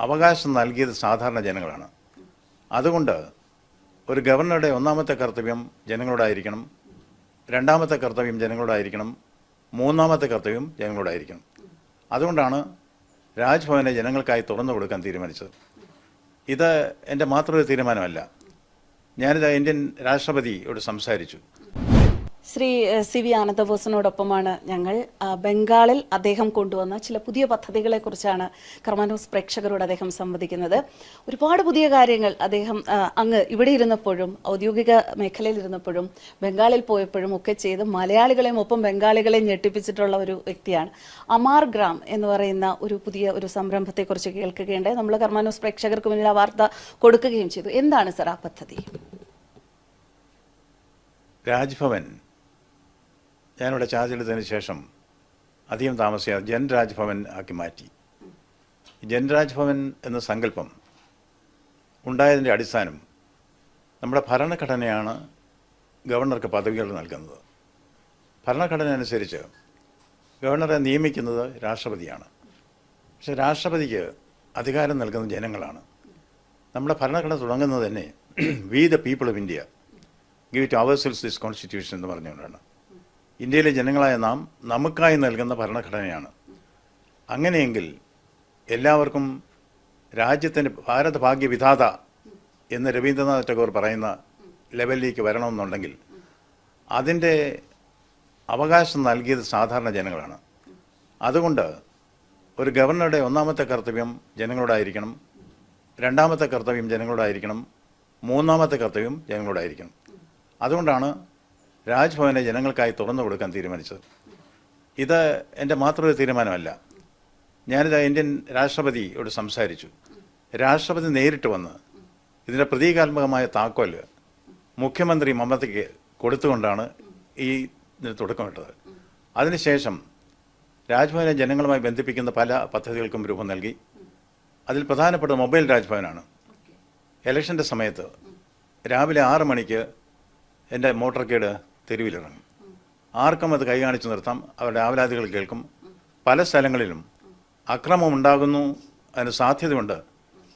അവകാശം നൽകിയത് സാധാരണ ജനങ്ങളാണ്. അതുകൊണ്ട് ഒരു ഗവർണറുടെ ഒന്നാമത്തെ കർത്തവ്യം ജനങ്ങളോടായിരിക്കണം രണ്ടാമത്തെ കർത്തവ്യം ജനങ്ങളോടായിരിക്കണം മൂന്നാമത്തെ കർത്തവ്യം ജനങ്ങളോടായിരിക്കണം. അതുകൊണ്ടാണ് രാജ്ഭവനെ ജനങ്ങൾക്കായി തുറന്നു കൊടുക്കാൻ തീരുമാനിച്ചത്. ഇത് എന്റെ മാത്രമൊരു തീരുമാനമല്ല. ഞാനിത് ഇന്ത്യൻ രാഷ്ട്രപതിയോട് സംസാരിച്ചു. ശ്രീ സി വി ആനന്ദബോസിനോടൊപ്പമാണ് ഞങ്ങൾ. ബംഗാളിൽ അദ്ദേഹം കൊണ്ടുവന്ന ചില പുതിയ പദ്ധതികളെ കുറിച്ചാണ് കർമാനൂസ് പ്രേക്ഷകരോട് അദ്ദേഹം സംവദിക്കുന്നത്. ഒരുപാട് പുതിയ കാര്യങ്ങൾ അദ്ദേഹം അങ്ങ് ഇവിടെ ഇരുന്നപ്പോഴും ഔദ്യോഗിക മേഖലയിൽ ഇരുന്നപ്പോഴും ബംഗാളിൽ പോയപ്പോഴും ഒക്കെ ചെയ്ത് മലയാളികളെയും ഒപ്പം ബംഗാളികളെയും ഞെട്ടിപ്പിച്ചിട്ടുള്ള ഒരു വ്യക്തിയാണ്. അമാർ ഗ്രാം എന്ന് പറയുന്ന ഒരു പുതിയ ഒരു സംരംഭത്തെക്കുറിച്ച് കേൾക്കുകയുണ്ടായി. നമ്മൾ കർമാനൂസ് പ്രേക്ഷകർക്ക് മുന്നിൽ ആ വാർത്ത കൊടുക്കുകയും ചെയ്തു. എന്താണ് സർ ആ പദ്ധതി? രാജ്ഭവൻ ഞാനിവിടെ ചാർജ് എടുത്തതിന് ശേഷം അധികം താമസിയാതെ ജൻ രാജ്ഭവൻ ആക്കി മാറ്റി. ജൻരാജ് ജൻ രാജ്ഭവൻ എന്ന സങ്കല്പം ഉണ്ടായതിന്റെ അടിസ്ഥാനം നമ്മുടെ ഭരണഘടനയാണ് ഗവർണർക്ക് പദവികൾ നൽകുന്നത്. ഭരണഘടന അനുസരിച്ച് ഗവർണറെ നിയമിക്കുന്നത് രാഷ്ട്രപതിയാണ്. പക്ഷെ രാഷ്ട്രപതിക്ക് അധികാരം നൽകുന്ന ജനങ്ങളാണ്. നമ്മുടെ ഭരണഘടന തുടങ്ങുന്നത് തന്നെ we the people of India give it ourselves this constitution എന്ന് പറഞ്ഞുകൊണ്ടാണ്. ഇന്ത്യയിലെ ജനങ്ങളായ നാം നമുക്കായി നൽകുന്ന ഭരണഘടനയാണ്. അങ്ങനെയെങ്കിൽ എല്ലാവർക്കും രാജ്യത്തിന്റെ ഭാരത ഭാഗ്യ എന്ന് രവീന്ദ്രനാഥ് ടാഗോർ പറയുന്ന ലെവലിലേക്ക് വരണമെന്നുണ്ടെങ്കിൽ അതിന്റെ അവകാശം നൽകിയത് സാധാരണ ജനങ്ങളാണ്. അതുകൊണ്ട് ഒരു ഗവർണറുടെ ഒന്നാമത്തെ കർത്തവ്യം ജനങ്ങളോടായിരിക്കണം രണ്ടാമത്തെ കർത്തവ്യം ജനങ്ങളോടായിരിക്കണം മൂന്നാമത്തെ കർത്തവ്യം ജനങ്ങളോടായിരിക്കണം. അതുകൊണ്ടാണ് രാജ്ഭവനെ ജനങ്ങൾക്കായി തുറന്നു കൊടുക്കാൻ തീരുമാനിച്ചത്. ഇത് എന്റെ മാത്രം ഒരു തീരുമാനമല്ല. ഞാനിത് ഇന്ത്യൻ രാഷ്ട്രപതിയോട് സംസാരിച്ചു. രാഷ്ട്രപതി നേരിട്ട് വന്ന് ഇതിന്റെ പ്രതീകാത്മകമായ താക്കോൽ മുഖ്യമന്ത്രി മമതയ്ക്ക് കൊടുത്തുകൊണ്ടാണ് ഈ ഇതിന് തുടക്കമിട്ടത്. അതിനുശേഷം രാജ്ഭവനെ ജനങ്ങളുമായി ബന്ധിപ്പിക്കുന്ന പല പദ്ധതികൾക്കും രൂപം നൽകി. അതിൽ പ്രധാനപ്പെട്ട മൊബൈൽ രാജ്ഭവനാണ്. ഇലക്ഷന്റെ സമയത്ത് രാവിലെ ആറ് മണിക്ക് എന്റെ മോട്ടോർ കേട് തെരുവിലിറങ്ങും. ആർക്കും അത് കൈ കാണിച്ചു നിർത്താം. അവരുടെ ആവലാതികൾ കേൾക്കും. പല സ്ഥലങ്ങളിലും അക്രമം ഉണ്ടാകുന്നു അതിന് സാധ്യതയുണ്ട്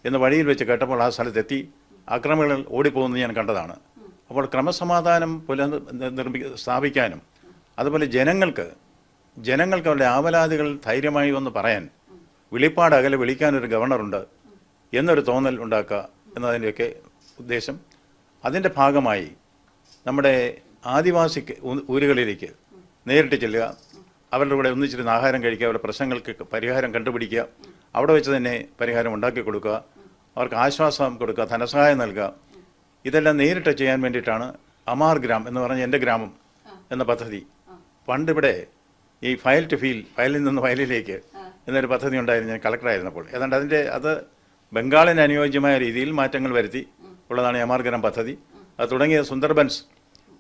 എന്ന് വഴിയിൽ വെച്ച് കേട്ടപ്പോൾ ആ സ്ഥലത്തെത്തി അക്രമികൾ ഓടിപ്പോകുന്നത് ഞാൻ കണ്ടതാണ്. അപ്പോൾ ക്രമസമാധാനം പുല നിർമ്മി സ്ഥാപിക്കാനും അതുപോലെ ജനങ്ങൾക്ക് ജനങ്ങൾക്ക് അവരുടെ ആവലാതികൾ ധൈര്യമായി ഒന്ന് പറയാൻ വിളിപ്പാട് അകലെ വിളിക്കാനൊരു ഗവർണറുണ്ട് എന്നൊരു തോന്നൽ ഉണ്ടാക്കുക എന്നതിന്റെയൊക്കെ ഉദ്ദേശം. അതിന്റെ ഭാഗമായി നമ്മുടെ ആദിവാസി ഊരുകളിലേക്ക് നേരിട്ട് ചെല്ലുക അവരുടെ കൂടെ ഒന്നിച്ചിരുന്ന് ആഹാരം കഴിക്കുക അവരുടെ പ്രശ്നങ്ങൾക്ക് പരിഹാരം കണ്ടുപിടിക്കുക അവിടെ വെച്ച് തന്നെ പരിഹാരം ഉണ്ടാക്കി കൊടുക്കുക അവർക്ക് ആശ്വാസം കൊടുക്കുക ധനസഹായം നൽകുക. ഇതെല്ലാം നേരിട്ട് ചെയ്യാൻ വേണ്ടിയിട്ടാണ് അമാർ ഗ്രാം എന്ന് പറഞ്ഞ എന്റെ ഗ്രാമം എന്ന പദ്ധതി. പണ്ടിവിടെ ഈ ഫയൽ ടു ഫീൽ ഫയലിൽ നിന്ന് ഫയലിലേക്ക് എന്നൊരു പദ്ധതി ഉണ്ടായിരുന്നു ഞാൻ കളക്ടറായിരുന്നപ്പോൾ ഏതാണ്ട് അതിന്റെ അത് ബംഗാളിന് അനുയോജ്യമായ രീതിയിൽ മാറ്റങ്ങൾ വരുത്തി ഉള്ളതാണ് അമാർ ഗ്രാം പദ്ധതി. അത് തുടങ്ങിയ സുന്ദർബൻസ്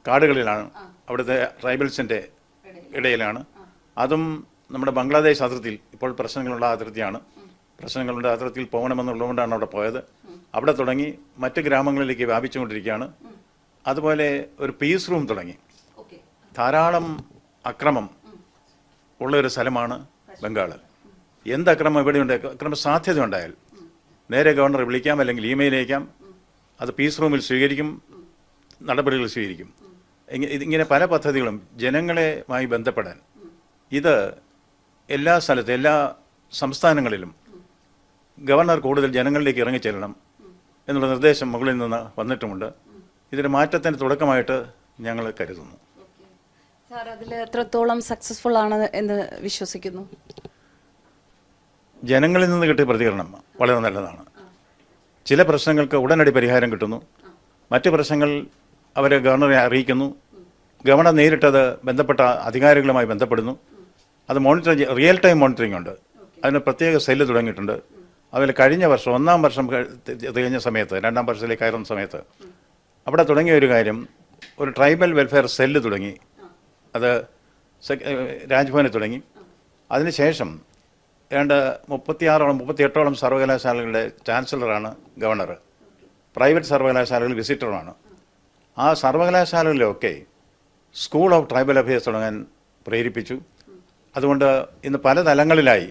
കാടുകളിലാണ്. അവിടുത്തെ ട്രൈബൽസിന്റെ ഇടയിലാണ്. അതും നമ്മുടെ ബംഗ്ലാദേശ് അതിർത്തിയിൽ ഇപ്പോൾ പ്രശ്നങ്ങളുള്ള അതിർത്തിയാണ്. പ്രശ്നങ്ങളുടെ അതിർത്തിയിൽ പോകണമെന്നുള്ളതുകൊണ്ടാണ് അവിടെ പോയത്. അവിടെ തുടങ്ങി മറ്റ് ഗ്രാമങ്ങളിലേക്ക് വ്യാപിച്ചുകൊണ്ടിരിക്കുകയാണ്. അതുപോലെ ഒരു പീസ് റൂം തുടങ്ങി. ധാരാളം അക്രമം ഉള്ള ഒരു സ്ഥലമാണ് ബംഗാൾ എന്ത് അക്രമം എവിടെയുണ്ട്? അക്രമ സാധ്യത ഉണ്ടായാൽ. നേരെ ഗവർണറെ വിളിക്കാം അല്ലെങ്കിൽ ഇമെയിൽ അയക്കാം. അത് പീസ് റൂമിൽ സ്വീകരിക്കും. നടപടികൾ സ്വീകരിക്കും. ഇങ്ങ- ഇതിങ്ങനെ പല പദ്ധതികളും ജനങ്ങളുമായി ബന്ധപ്പെടാൻ. ഇത് എല്ലാ സ്ഥലത്തും എല്ലാ സംസ്ഥാനങ്ങളിലും ഗവർണർ കൂടുതൽ ജനങ്ങളിലേക്ക് ഇറങ്ങിച്ചെല്ലണം എന്നുള്ള നിർദ്ദേശം മുകളിൽ നിന്ന് വന്നിട്ടുമുണ്ട്. ഇതിന്റെ മാറ്റത്തിന്റെ തുടക്കമായിട്ട് ഞങ്ങൾ കരുതുന്നു. സാർ അതിൽ എത്രത്തോളം സക്സസ്ഫുൾ ആണ് എന്ന് വിശ്വസിക്കുന്നു? ജനങ്ങളിൽ നിന്ന് കിട്ടിയ പ്രതികരണം വളരെ നല്ലതാണ്. ചില പ്രശ്നങ്ങൾക്ക് ഉടനടി പരിഹാരം കിട്ടുന്നു. മറ്റു പ്രശ്നങ്ങൾ അവരെ ഗവർണറെ അറിയിക്കുന്നു. ഗവർണർ നേരിട്ടത് ബന്ധപ്പെട്ട അധികാരികളുമായി ബന്ധപ്പെടുന്നു. അത് മോണിറ്റർ റിയൽ ടൈം മോണിറ്ററിംഗ് ഉണ്ട്. അതിന് പ്രത്യേക സെല്ല് തുടങ്ങിയിട്ടുണ്ട്. അതിൽ കഴിഞ്ഞ വർഷം ഒന്നാം വർഷം തികഞ്ഞ സമയത്ത് രണ്ടാം വർഷത്തിലേക്ക് കയറുന്ന സമയത്ത് അവിടെ തുടങ്ങിയ ഒരു കാര്യം ഒരു ട്രൈബൽ വെൽഫെയർ സെല്ല് തുടങ്ങി. അത് രാജ്ഭവനിൽ തുടങ്ങി. അതിനുശേഷം ഏതാണ്ട് മുപ്പത്തിയാറോളം മുപ്പത്തിയെട്ടോളം സർവകലാശാലകളുടെ ചാൻസലറാണ് ഗവർണർ പ്രൈവറ്റ് സർവകലാശാലകൾ വിസിറ്ററുമാണ്. ആ സർവകലാശാലകളിലൊക്കെ സ്കൂൾ ഓഫ് ട്രൈബൽ അഫയേഴ്സ് തുടങ്ങാൻ പ്രേരിപ്പിച്ചു. അതുകൊണ്ട് ഇന്ന് പല തലങ്ങളിലായി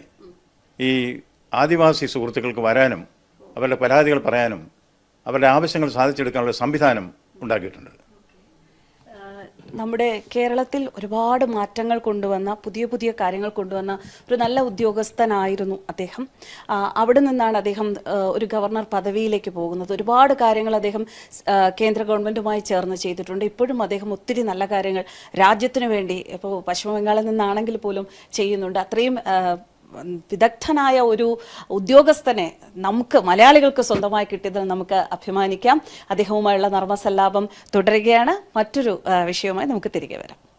ഈ ആദിവാസി സുഹൃത്തുക്കൾക്ക് വരാനും അവരുടെ പരാതികൾ പറയാനും അവരുടെ ആവശ്യങ്ങൾ സാധിച്ചെടുക്കാനുള്ള സംവിധാനം ഉണ്ടാക്കിയിട്ടുണ്ട്. നമ്മുടെ കേരളത്തിൽ ഒരുപാട് മാറ്റങ്ങൾ കൊണ്ടുവന്ന പുതിയ പുതിയ കാര്യങ്ങൾ കൊണ്ടുവന്ന ഒരു നല്ല ഉദ്യോഗസ്ഥനായിരുന്നു അദ്ദേഹം. അവിടെ നിന്നാണ് അദ്ദേഹം ഒരു ഗവർണർ പദവിയിലേക്ക് പോകുന്നത്. ഒരുപാട് കാര്യങ്ങൾ അദ്ദേഹം കേന്ദ്ര ഗവൺമെന്റുമായി ചേർന്ന് ചെയ്തിട്ടുണ്ട്. ഇപ്പോഴും അദ്ദേഹം ഒത്തിരി നല്ല കാര്യങ്ങൾ രാജ്യത്തിന് വേണ്ടി ഇപ്പോൾ പശ്ചിമ ബംഗാളിൽ നിന്നാണെങ്കിൽ പോലും ചെയ്യുന്നുണ്ട്. അത്രയും വിദഗ്ധനായ ഒരു ഉദ്യോഗസ്ഥനെ നമുക്ക് മലയാളികൾക്ക് സ്വന്തമായി കിട്ടിയതിൽ നമുക്ക് അഭിമാനിക്കാം. അദ്ദേഹവുമായുള്ള നർമ്മസല്ലാപം തുടരുകയാണ്. മറ്റൊരു വിഷയവുമായി നമുക്ക് തിരികെ വരാം.